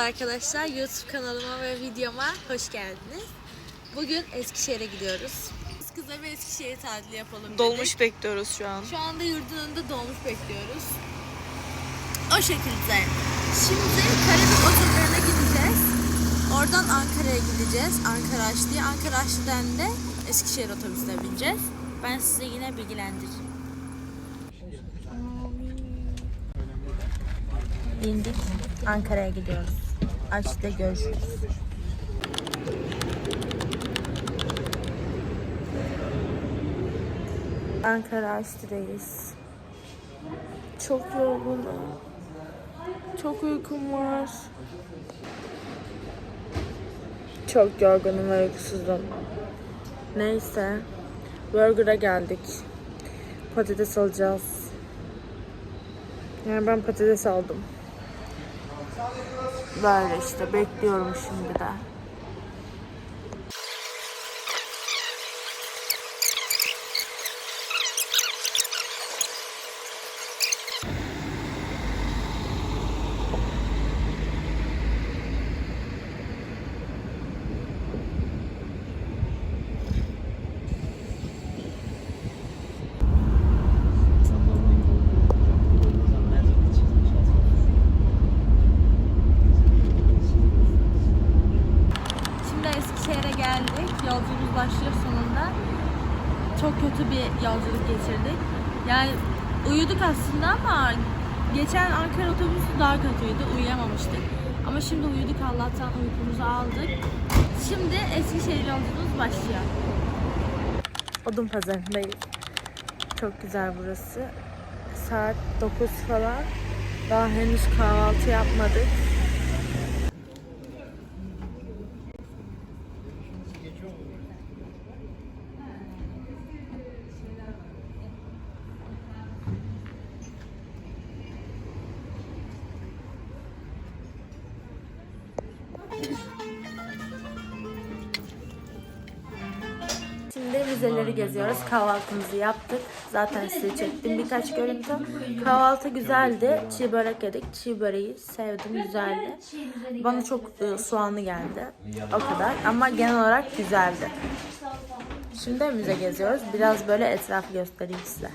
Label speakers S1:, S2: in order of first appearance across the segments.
S1: arkadaşlar. YouTube kanalıma ve videoma hoş geldiniz. Bugün Eskişehir'e gidiyoruz. Biz kıza bir Eskişehir tatili yapalım dedik.
S2: Dolmuş bekliyoruz şu an.
S1: Şu anda yurdun önünde dolmuş bekliyoruz. O şekilde. Şimdi Karabük otogarına gideceğiz. Oradan Ankara'ya gideceğiz. Ankara Açlı'ya. Ankara Açlı'dan da Eskişehir otobüsüne bineceğiz. Ben size yine bilgilendiririm. Bindik. Ankara'ya gidiyoruz. Açlı'da görüşürüz. Ankara Açlı'dayız. Çok yorgunum. Çok uykum var. Çok yorgunum ve uykusuzum. Neyse. Burger'a geldik. Patates alacağız. Yani ben patates aldım. Böyle işte bekliyorum şimdi de. Şimdi Eskişehir'e geldik. Yolculuğumuz başlıyor sonunda. Çok kötü bir yolculuk geçirdik. Yani uyuduk aslında ama geçen Ankara otobüsü daha kötüydü. Uyuyamamıştık. Ama şimdi uyuduk Allah'tan uykumuzu aldık. Şimdi Eskişehir yolculuğumuz başlıyor. Odun pazarındayız. Çok güzel burası. Saat 9 falan. Daha henüz kahvaltı yapmadık. Şimdi müzeleri geziyoruz. Kahvaltımızı yaptık. Zaten size çektim birkaç görüntü. Kahvaltı güzeldi. Çiğ börek yedik. Çiğ böreği sevdim. Güzeldi. Bana çok e, soğanlı geldi. O kadar. Ama genel olarak güzeldi. Şimdi müze geziyoruz. Biraz böyle etrafı göstereyim size.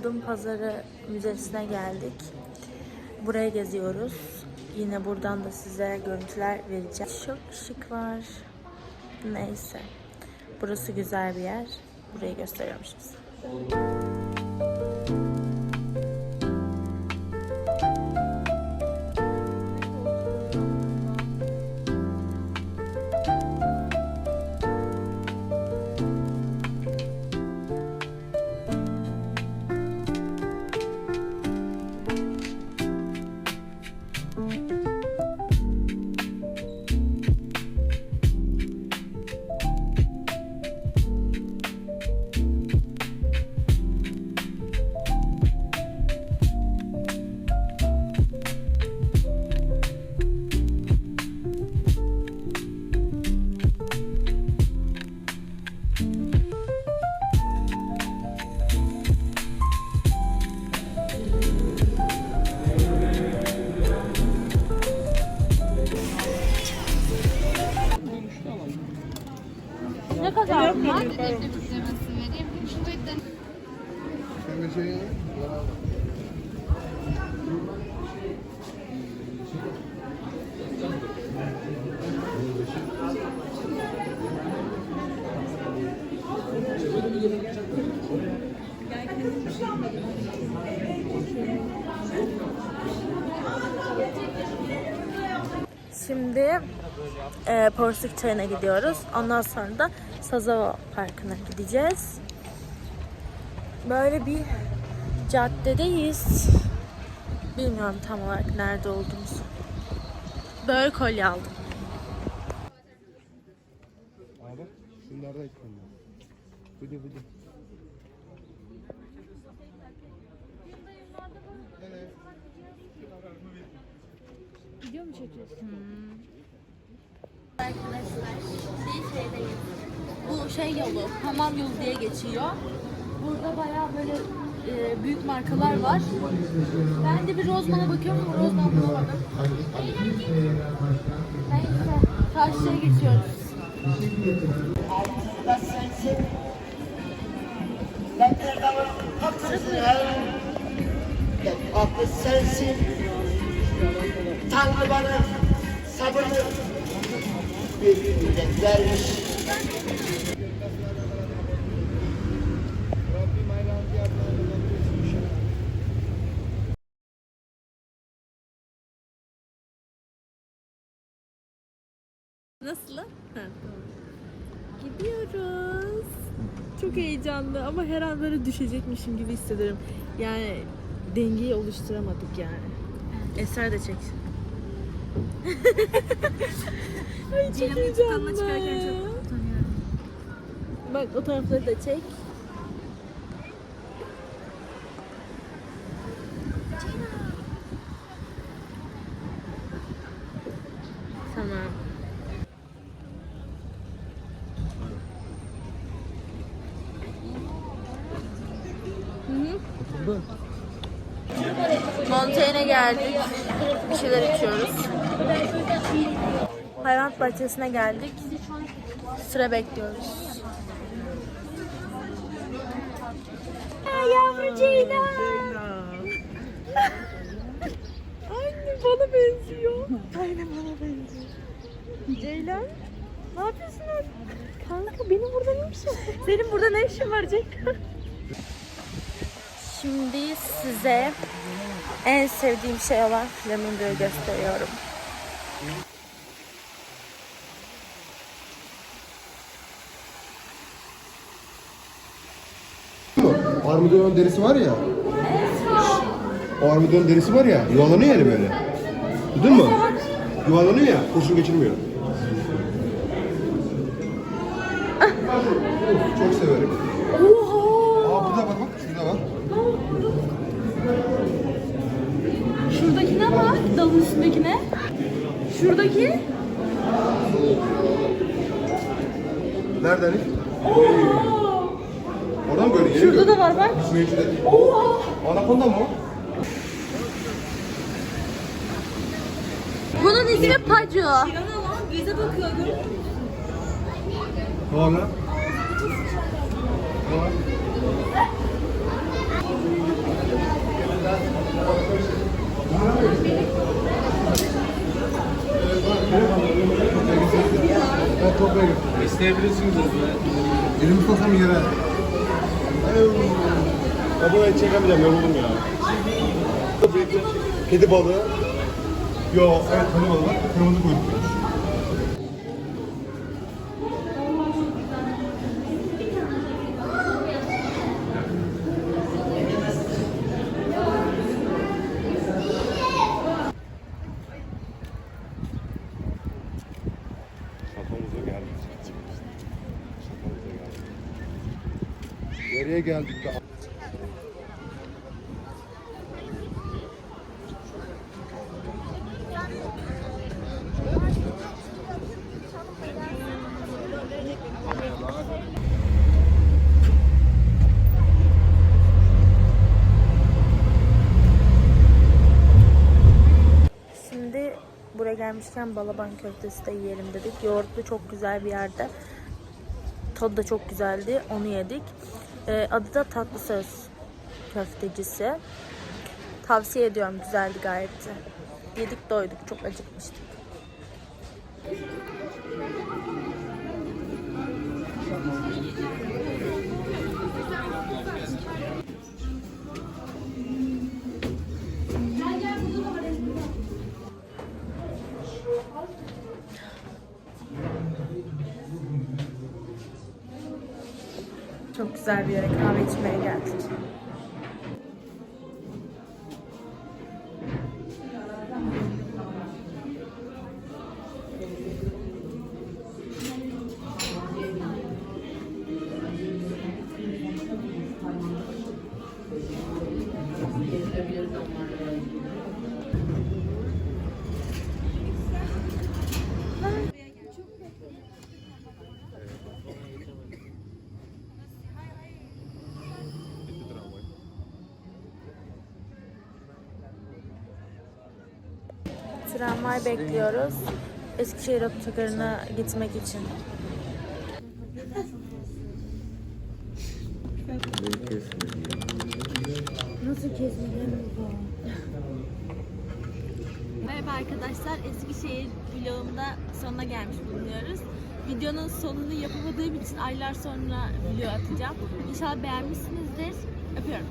S1: Odun Pazarı Müzesi'ne geldik. Buraya geziyoruz. Yine buradan da size görüntüler vereceğim. Çok ışık var. Neyse. Burası güzel bir yer. Burayı gösteriyorum size. E, Porsuk Çayı'na gidiyoruz. Ondan sonra da Sazava Parkı'na gideceğiz. Böyle bir caddedeyiz. Bilmiyorum tam olarak nerede olduğumuzu. Böyle kolye aldım.
S2: Abi şunlarda ekranlar. Bıdı bıdı.
S1: Video mu çekiyorsun? Bu şey yolu, hamam yolu diye geçiyor. Burada bayağı böyle e, büyük markalar var. Ben de bir Rozman'a bakıyorum ama Rozman bulamadım. Neyse, karşıya geçiyoruz.
S3: Aklı sensin. Tanrı bana sabırlı bir
S1: Nasıl? Gidiyoruz. Çok heyecanlı ama her an böyle düşecekmişim gibi hissediyorum. Yani dengeyi oluşturamadık yani. Eser de çek. Ay çok heyecanlı. Bak o tarafları da çek. Tamam. Montaigne'e geldik. Bir şeyler içiyoruz. Hayvanat bahçesine geldik. Sıra bekliyoruz. Yavru Ceylan. Anne bana benziyor. Aynen bana benziyor. Ceylan. Ne yapıyorsun? Kanka benim burada ne işim? Senin burada ne işin var Ceylan? Şimdi size en sevdiğim şey olan flamingoyu gösteriyorum.
S2: Armudonun derisi var ya. O armudonun derisi var ya, yuvalanıyor yani böyle. Duydun mu? Yuvalanıyor ya, kurşun geçirmiyor. Çok severim. Aa burada bak bak, şurada var.
S1: Şuradakine bak, dalın üstündekine. Şuradaki.
S2: Nerede Elif? Oradan böyle geliyor.
S1: Şurada da var bak.
S2: Su içinde. Anakonda mı?
S1: Bunun ismi Pacu.
S2: Ne var lan? Ne var? Ben toprağa götürüyorum.
S4: İsteyebilirsiniz abi.
S2: Elimi tutasam yere. Ya bu et çekemeyeceğim, yoruldum ya. Kedi balığı. Yo, evet kedi balığı var. Kırmızı kuyruk. Nereye geldik?
S1: Şimdi buraya gelmişken balaban köftesi de yiyelim dedik. Yoğurtlu çok güzel bir yerde. Tadı da çok güzeldi. Onu yedik. Ee, adı da Tatlı Söz köftecisi. Tavsiye ediyorum. Güzeldi gayet. Yedik doyduk. Çok acıkmıştık. Çok güzel bir yere kahve içmeye geldik. Tramvay bekliyoruz. Eskişehir otogarına gitmek için. Nasıl kesmeyeceğim Merhaba arkadaşlar. Eskişehir vlogumda sonuna gelmiş bulunuyoruz. Videonun sonunu yapamadığım için aylar sonra video atacağım. İnşallah beğenmişsinizdir. Öpüyorum.